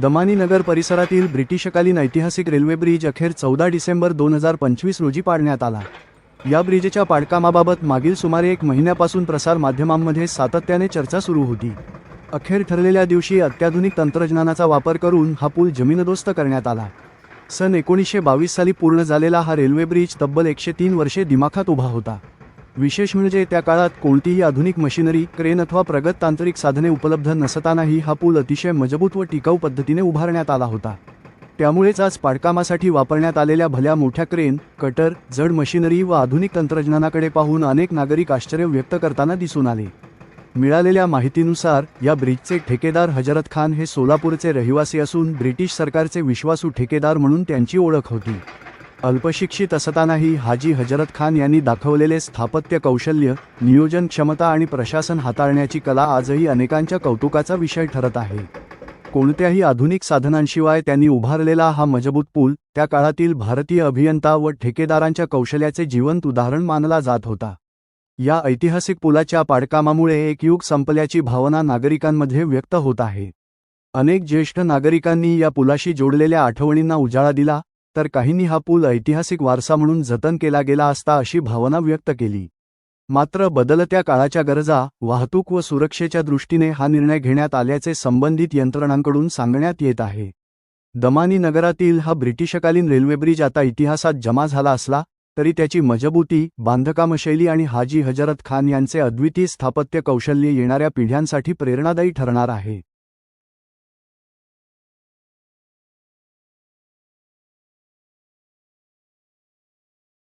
दमानी नगर परिसरातील ब्रिटिशकालीन ऐतिहासिक railway bridge अखेर चौदा डिसेंबर दोन हजार पंचवीस रोजी पाडण्यात आला. या ब्रिजच्या पाडकामाबाबत मागील सुमारे एक महिन्यापासून प्रसार माध्यमांमध्ये सातत्याने चर्चा सुरू होती. अखेर ठरलेल्या दिवशी अत्याधुनिक तंत्रज्ञानाचा वापर करून हा पूल जमीनदोस्त करण्यात आला. सन एकोणीसशे बावीस साली पूर्ण झालेला हा रेल्वे ब्रिज तब्बल एकशे तीन वर्षे दिमाखात उभा होता. विशेष म्हणजे त्या काळात कोणतीही आधुनिक मशिनरी क्रेन अथवा प्रगत तांत्रिक साधने उपलब्ध नसतानाही हा पूल अतिशय मजबूत व टिकाऊ पद्धतीने उभारण्यात आला होता. त्यामुळेच आज पाडकामासाठी वापरण्यात आलेल्या भल्या मोठ्या क्रेन कटर जड मशिनरी व आधुनिक तंत्रज्ञानाकडे पाहून अनेक नागरिक आश्चर्य व्यक्त करताना दिसून आले. मिळालेल्या माहितीनुसार या ब्रिजचे ठेकेदार हजरत खान हे सोलापूरचे रहिवासी असून ब्रिटिश सरकारचे विश्वासू ठेकेदार म्हणून त्यांची ओळख होती. अल्पशिक्षित असतानाही हाजी हजरत खान यांनी दाखवलेले स्थापत्य कौशल्य नियोजन क्षमता आणि प्रशासन हाताळण्याची कला आजही अनेकांच्या कौतुकाचा विषय ठरत आहे. कोणत्याही आधुनिक साधनांशिवाय त्यांनी उभारलेला हा मजबूत पूल त्या काळातील भारतीय अभियंता व ठेकेदारांच्या कौशल्याचे जिवंत उदाहरण मानला जात होता. या ऐतिहासिक पुलाच्या पाडकामामुळे एक युग संपल्याची भावना नागरिकांमध्ये व्यक्त होत आहे. अनेक ज्येष्ठ नागरिकांनी या पुलाशी जोडलेल्या आठवणींना उजाळा दिला तर काहींनी हा पूल ऐतिहासिक वारसा म्हणून जतन केला गेला असता अशी भावना व्यक्त केली. मात्र बदलत्या काळाच्या गरजा वाहतूक व सुरक्षेच्या दृष्टीने हा निर्णय घेण्यात आल्याचे संबंधित यंत्रणांकडून सांगण्यात येत आहे. दमानी नगरातील हा ब्रिटिशकालीन रेल्वे ब्रिज आता इतिहासात जमा झाला असला तरी त्याची मजबूती बांधकामशैली आणि हाजी हजरत खान यांचे अद्वितीय स्थापत्य कौशल्य येणाऱ्या पिढ्यांसाठी प्रेरणादायी ठरणार आहे.